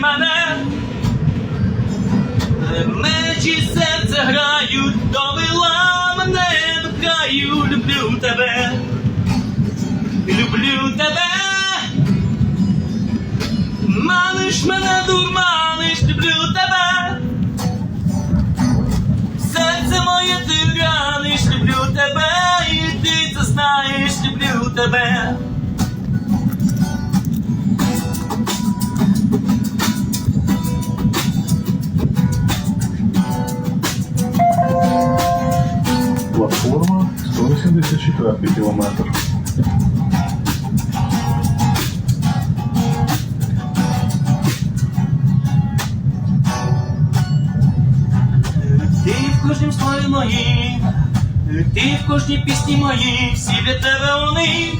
мене. Мечі серце грають, довела мене краю, люблю тебе, люблю тебе. Маниш мене, дурманиш, люблю тебе. Серце моє ти раниш, люблю тебе, і ти це знаєш, люблю тебе. Платформа 184 кілометр. Ти в кожнім слові моїм, ти в кожній пісні моїй, всі для тебе вони.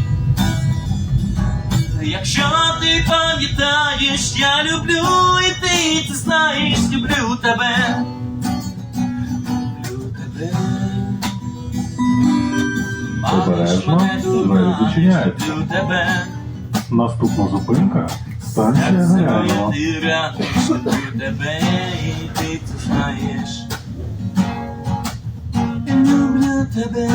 Якщо ти пам'ятаєш, я люблю, і ти це знаєш, люблю тебе. Обережно, двері зачиняються. Наступна зупинка станція люблю тебе, і ти це знаєш. Люблю тебе.